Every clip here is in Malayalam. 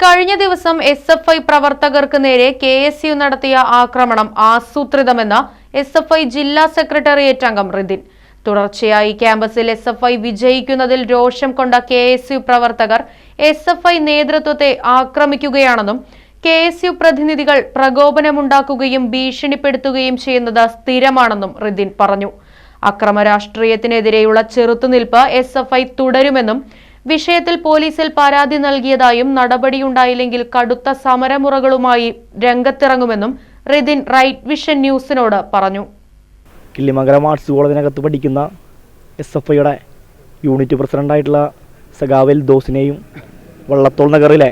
കഴിഞ്ഞ ദിവസം എസ് എഫ് ഐ പ്രവർത്തകർക്ക് നേരെ കെ എസ് യു നടത്തിയ ആക്രമണം ആസൂത്രിതമെന്ന് എസ് എഫ് ഐ ജില്ലാ സെക്രട്ടേറിയറ്റ് അംഗം റിദിൻ തുടർച്ചയായി ക്യാമ്പസിൽ എസ് എഫ് ഐ വിജയിക്കുന്നതിൽ രോഷം കൊണ്ട കെ എസ് യു പ്രവർത്തകർ എസ് എഫ് ഐ നേതൃത്വത്തെ ആക്രമിക്കുകയാണെന്നും കെ എസ് യു പ്രതിനിധികൾ പ്രകോപനമുണ്ടാക്കുകയും ഭീഷണിപ്പെടുത്തുകയും ചെയ്യുന്നത് സ്ഥിരമാണെന്നും റിദിൻ പറഞ്ഞു. അക്രമ രാഷ്ട്രീയത്തിനെതിരെയുള്ള ചെറുത്തുനിൽപ്പ് എസ് എഫ് ഐ തുടരുമെന്നും വിഷയത്തിൽ പോലീസിൽ പരാതി നൽകിയതായും നടപടിയുണ്ടായില്ലെങ്കിൽ കടുത്ത സമരമുറകളുമായി രംഗത്തിറങ്ങുമെന്നും റിദിൻ റൈറ്റ് വിഷൻ ന്യൂസിനോട് പറഞ്ഞു. കിള്ളിമംഗലം ആർട്സ് കോളേജിനകത്ത് പഠിക്കുന്ന എസ് എഫ് ഐയുടെ യൂണിറ്റ് പ്രസിഡന്റായിട്ടുള്ള സഖാവ് എൽദോസിനെയും വള്ളത്തോൾ നഗറിലെ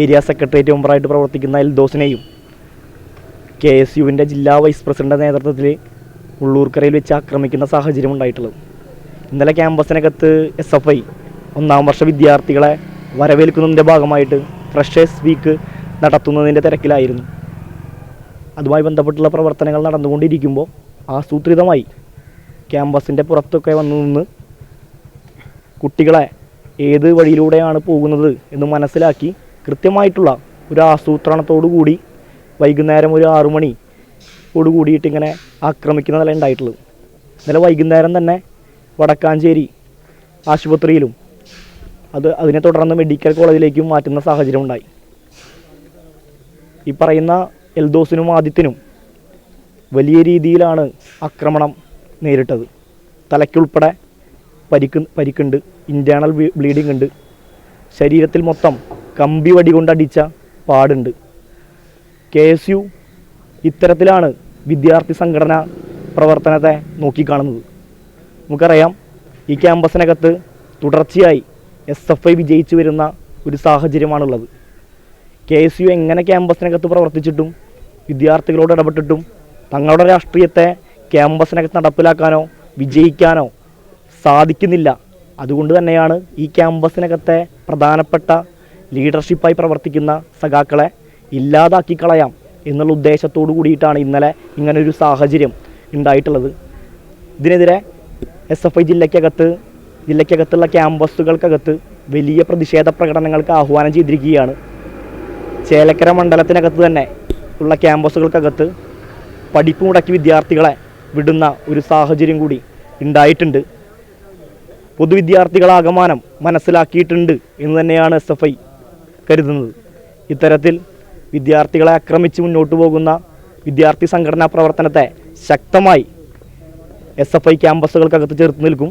ഏരിയ സെക്രട്ടേറിയറ്റ് മെമ്പറായിട്ട് പ്രവർത്തിക്കുന്ന എൽദോസിനെയും കെ എസ് യുവിന്റെ ജില്ലാ വൈസ് പ്രസിഡന്റെ നേതൃത്വത്തിൽ ഉള്ളൂർക്കരയിൽ വെച്ച് ആക്രമിക്കുന്ന സാഹചര്യം ഉണ്ടായിട്ടുള്ളത് ഇന്നലെ ക്യാമ്പസിനകത്ത് എസ് എഫ് ഐ ഒന്നാം വർഷ വിദ്യാർത്ഥികളെ വരവേൽക്കുന്നതിന്റെ ഭാഗമായിട്ട് ഫ്രഷേഴ്സ് വീക്ക് നടത്തുന്നതിന്റെ തിരക്കിലായിരുന്നു. അതുമായി ബന്ധപ്പെട്ടുള്ള പ്രവർത്തനങ്ങൾ നടന്നുകൊണ്ടിരിക്കുമ്പോൾ ആസൂത്രിതമായി ക്യാമ്പസിന്റെ പുറത്തൊക്കെ വന്നു നിന്ന് കുട്ടികളെ ഏത് വഴിയിലൂടെയാണ് പോകുന്നത് എന്ന് മനസ്സിലാക്കി കൃത്യമായിട്ടുള്ള ഒരു ആസൂത്രണത്തോടു കൂടി വൈകുന്നേരം ഒരു ആറു മണി ഓട് കൂടിയിട്ട് ഇങ്ങനെ ആക്രമിക്കുന്ന നില ഉണ്ടായിട്ടുള്ളത് ഇന്നലെ വൈകുന്നേരം തന്നെ വടക്കാഞ്ചേരി ആശുപത്രിയിലും അത് അതിനെ തുടർന്ന് മെഡിക്കൽ കോളേജിലേക്കും മാറ്റുന്ന സാഹചര്യം ഉണ്ടായി. ഈ പറയുന്ന എൽദോസിനും ആദിത്യനും വലിയ രീതിയിലാണ് ആക്രമണം നേരിട്ടത്. തലയ്ക്കുൾപ്പെടെ പരിക്ക് പരിക്കുണ്ട് ഇന്റേണൽ ബ്ലീഡിംഗ് ഉണ്ട്. ശരീരത്തിൽ മൊത്തം കമ്പി വടി കൊണ്ടടിച്ച പാടുണ്ട്. കെ എസ് യു ഇത്തരത്തിലാണ് വിദ്യാർത്ഥി സംഘടന പ്രവർത്തനത്തെ നോക്കിക്കാണുന്നത്. നമുക്കറിയാം ഈ ക്യാമ്പസിനകത്ത് തുടർച്ചയായി എസ് എഫ് ഐ വിജയിച്ചു വരുന്ന ഒരു സാഹചര്യമാണുള്ളത്. കെ എസ് യു എങ്ങനെ ക്യാമ്പസിനകത്ത് പ്രവർത്തിച്ചിട്ടും വിദ്യാർത്ഥികളോട് ഇടപെട്ടിട്ടും തങ്ങളുടെ രാഷ്ട്രീയത്തെ ക്യാമ്പസിനകത്ത് നടപ്പിലാക്കാനോ വിജയിക്കാനോ സാധിക്കുന്നില്ല. അതുകൊണ്ട് തന്നെയാണ് ഈ ക്യാമ്പസിനകത്തെ പ്രധാനപ്പെട്ട ലീഡർഷിപ്പായി പ്രവർത്തിക്കുന്ന സഖാക്കളെ ഇല്ലാതാക്കി കളയാം എന്നുള്ള ഉദ്ദേശത്തോടു കൂടിയിട്ടാണ് ഇന്നലെ ഇങ്ങനൊരു സാഹചര്യം ഉണ്ടായിട്ടുള്ളത്. ഇതിനെതിരെ എസ് എഫ് ഐ ജില്ലയ്ക്കകത്ത് ജില്ലയ്ക്കകത്തുള്ള ക്യാമ്പസുകൾക്കകത്ത് വലിയ പ്രതിഷേധ പ്രകടനങ്ങൾക്ക് ആഹ്വാനം ചെയ്തിരിക്കുകയാണ്. ചേലക്കര മണ്ഡലത്തിനകത്ത് തന്നെ ഉള്ള ക്യാമ്പസുകൾക്കകത്ത് പഠിപ്പ് മുടക്കി വിദ്യാർത്ഥികളെ വിടുന്ന ഒരു സാഹചര്യം കൂടി ഉണ്ടായിട്ടുണ്ട്. പൊതുവിദ്യാർത്ഥികളാകമാനം മനസ്സിലാക്കിയിട്ടുണ്ട് എന്ന് തന്നെയാണ് എസ് എഫ് ഐ കരുതുന്നത്. ഇത്തരത്തിൽ വിദ്യാർത്ഥികളെ ആക്രമിച്ച് മുന്നോട്ട് പോകുന്ന വിദ്യാർത്ഥി സംഘടനാ പ്രവർത്തനത്തെ ശക്തമായി എസ് എഫ് ഐ ക്യാമ്പസുകൾക്കകത്ത് ചേർത്ത് നിൽക്കും.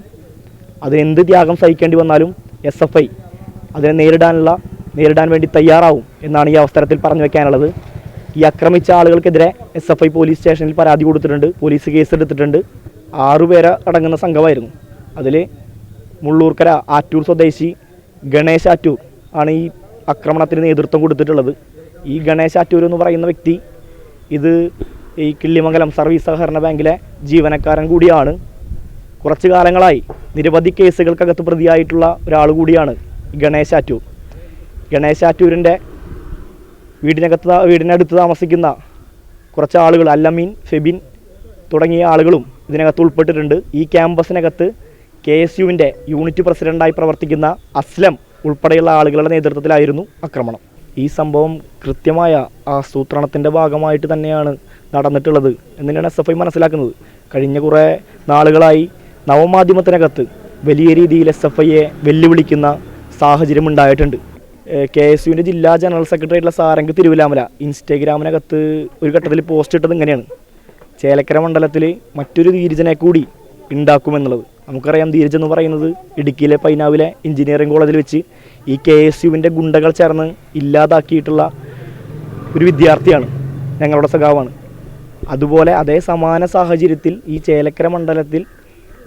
അതിനെന്ത് ത്യാഗം സഹിക്കേണ്ടി വന്നാലും എസ് എഫ് ഐ അതിനെ നേരിടാനുള്ള നേരിടാൻ വേണ്ടി തയ്യാറാവും എന്നാണ് ഈ അവസരത്തിൽ പറഞ്ഞു വെക്കാനുള്ളത്. ഈ ആക്രമിച്ച ആളുകൾക്കെതിരെ എസ് എഫ് ഐ പോലീസ് സ്റ്റേഷനിൽ പരാതി കൊടുത്തിട്ടുണ്ട്. പോലീസ് കേസ് എടുത്തിട്ടുണ്ട്. ആറുപേരെ അടങ്ങുന്ന സംഘമായിരുന്നു. അതിൽ മുള്ളൂർക്കര ആറ്റൂർ സ്വദേശി ഗണേശ് ആറ്റൂർ ആണ് ഈ ആക്രമണത്തിന് നേതൃത്വം കൊടുത്തിട്ടുള്ളത്. ഈ ഗണേശ് ആറ്റൂർ എന്ന് പറയുന്ന വ്യക്തി ഇത് ഈ കിള്ളിമംഗലം സർവീസ് സഹകരണ ബാങ്കിലെ ജീവനക്കാരൻ കൂടിയാണ്. കുറച്ച് കാലങ്ങളായി നിരവധി കേസുകൾക്കകത്ത് പ്രതിയായിട്ടുള്ള ഒരാൾ കൂടിയാണ് ഗണേശ് ആറ്റൂർ. ഗണേശ് ആറ്റൂരിന്റെ വീടിനകത്ത് വീടിനടുത്ത് താമസിക്കുന്ന കുറച്ച് ആളുകൾ അല്ലമീൻ ഫെബിൻ തുടങ്ങിയ ആളുകളും ഇതിനകത്ത് ഉൾപ്പെട്ടിട്ടുണ്ട്. ഈ ക്യാമ്പസിനകത്ത് കെ എസ് യുവിന്റെ യൂണിറ്റ് പ്രസിഡന്റായി പ്രവർത്തിക്കുന്ന അസ്ലം ഉൾപ്പെടെയുള്ള ആളുകളുടെ നേതൃത്വത്തിലായിരുന്നു ആക്രമണം. ഈ സംഭവം കൃത്യമായ ആസൂത്രണത്തിന്റെ ഭാഗമായിട്ട് തന്നെയാണ് നടന്നിട്ടുള്ളത് എന്ന് തന്നെയാണ് എസ് എഫ് ഐ മനസ്സിലാക്കുന്നത്. കഴിഞ്ഞ കുറേ നാളുകളായി നവമാധ്യമത്തിനകത്ത് വലിയ രീതിയിൽ എസ് എഫ് ഐയെ വെല്ലുവിളിക്കുന്ന സാഹചര്യമുണ്ടായിട്ടുണ്ട് കെ എസ് യുവിന്റെ ജില്ലാ ജനറൽ സെക്രട്ടറി ആയിട്ടുള്ള സാരംഗ് തിരുവിലാമല ഇൻസ്റ്റഗ്രാമിനകത്ത് ഒരു ഘട്ടത്തിൽ പോസ്റ്റ് ഇട്ടത് ഇങ്ങനെയാണ്. ചേലക്കര മണ്ഡലത്തിൽ മറ്റൊരു ധീരജനെ കൂടി ഉണ്ടാക്കുമെന്നുള്ളത് നമുക്കറിയാം ധീരജ് എന്ന് പറയുന്നത് ഇടുക്കിയിലെ പൈനാവിലെ എഞ്ചിനീയറിംഗ് കോളേജിൽ വെച്ച് ഈ കെ എസ് യുവിന്റെ ഗുണ്ടകൾ ചേർന്ന് ഇല്ലാതാക്കിയിട്ടുള്ള ഒരു വിദ്യാർത്ഥിയാണ് ഞങ്ങളുടെ സഖാവാണ്. അതുപോലെ അതേ സമാന സാഹചര്യത്തിൽ ഈ ചേലക്കര മണ്ഡലത്തിൽ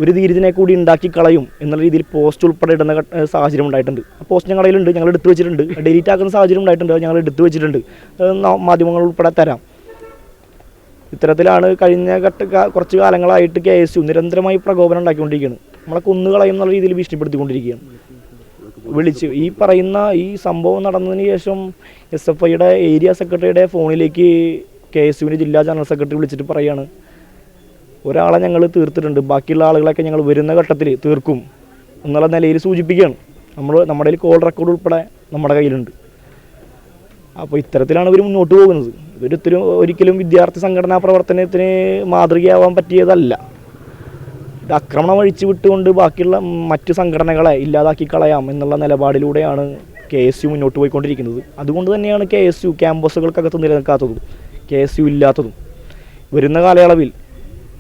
ഒരു ധീരജനെ കൂടി ഉണ്ടാക്കി കളയും എന്നുള്ള രീതിയിൽ പോസ്റ്റ് ഉൾപ്പെടെ ഇടുന്ന സാഹചര്യം ഉണ്ടായിട്ടുണ്ട്. പോസ്റ്റ് ഞങ്ങളുടെ കയ്യിലുണ്ട് ഞങ്ങൾ എടുത്തു വെച്ചിട്ടുണ്ട്. ഡിലീറ്റ് ആക്കുന്ന സാഹചര്യം ഉണ്ടായിട്ടുണ്ട് ഞങ്ങൾ എടുത്തു വെച്ചിട്ടുണ്ട്. മാധ്യമങ്ങൾ ഉൾപ്പെടെ തരാം. ഇത്തരത്തിലാണ് കഴിഞ്ഞ ഘട്ട കുറച്ച് കാലങ്ങളായിട്ട് കെ എസ് യു നിരന്തരമായി പ്രകോപനം ഉണ്ടാക്കിക്കൊണ്ടിരിക്കുകയാണ്. നമ്മളെ കൊന്നുകളയും എന്നുള്ള രീതിയിൽ ഭീഷണിപ്പെടുത്തിക്കൊണ്ടിരിക്കുകയാണ്. വിളിച്ച് ഈ പറയുന്ന ഈ സംഭവം നടന്നതിന് ശേഷം എസ് എഫ് ഐയുടെ ഏരിയ സെക്രട്ടറിയുടെ ഫോണിലേക്ക് കെ എസ് യുവിന്റെ ജില്ലാ ജനറൽ സെക്രട്ടറി വിളിച്ചിട്ട് പറയാണ്. ഒരാളെ ഞങ്ങൾ തീർത്തിട്ടുണ്ട്. ബാക്കിയുള്ള ആളുകളൊക്കെ ഞങ്ങൾ വരുന്ന ഘട്ടത്തിൽ തീർക്കും. എന്നുള്ള നിലയിൽ സൂചിപ്പിക്കുകയാണ്. നമ്മൾ നമ്മുടെ കോൾ റെക്കോർഡ് ഉൾപ്പെടെ നമ്മുടെ കയ്യിലുണ്ട്. അപ്പോൾ ഇത്തരത്തിലാണ് ഇവർ മുന്നോട്ട് പോകുന്നത്. ഇവരൊത്തിരി ഒരിക്കലും വിദ്യാർത്ഥി സംഘടനാ പ്രവർത്തനത്തിന് മാതൃകയാവാൻ പറ്റിയതല്ല. ഇത് ആക്രമണം അഴിച്ചു വിട്ടുകൊണ്ട് ബാക്കിയുള്ള മറ്റ് സംഘടനകളെ ഇല്ലാതാക്കി കളയാം എന്നുള്ള നിലപാടിലൂടെയാണ് കെ എസ് യു മുന്നോട്ട് പോയിക്കൊണ്ടിരിക്കുന്നത്. അതുകൊണ്ട് തന്നെയാണ് കെ എസ് യു ക്യാമ്പസുകൾക്കകത്ത് നിലനിൽക്കാത്തതും കെ എസ് യു ഇല്ലാത്തതും. വരുന്ന കാലയളവിൽ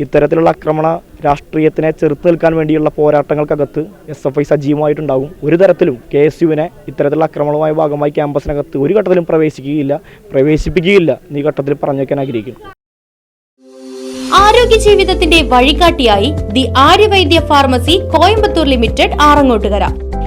ഇത്തരത്തിലുള്ള ആക്രമണ രാഷ്ട്രീയത്തിനെ ചെറുത്ത് നിൽക്കാൻ വേണ്ടിയുള്ള പോരാട്ടങ്ങൾക്കകത്ത് എസ് എഫ് ഐ സജീവമായിട്ടുണ്ടാകും ഒരു തരത്തിലും കെ എസ് യുവിനെ ഇത്തരത്തിലുള്ള ആക്രമണവുമായ ഭാഗമായി ക്യാമ്പസിനകത്ത് ഒരു ഘട്ടത്തിലും പ്രവേശിക്കുകയില്ല. പ്രവേശിപ്പിക്കുകയില്ല. നീ ഘട്ടത്തിൽ പറഞ്ഞേക്കാൻ ആഗ്രഹിക്കുന്നു. ആരോഗ്യ ജീവിതത്തിന്റെ വഴികാട്ടിയായി the Aryavaidya pharmacy Coimbatore limited Arangottukara.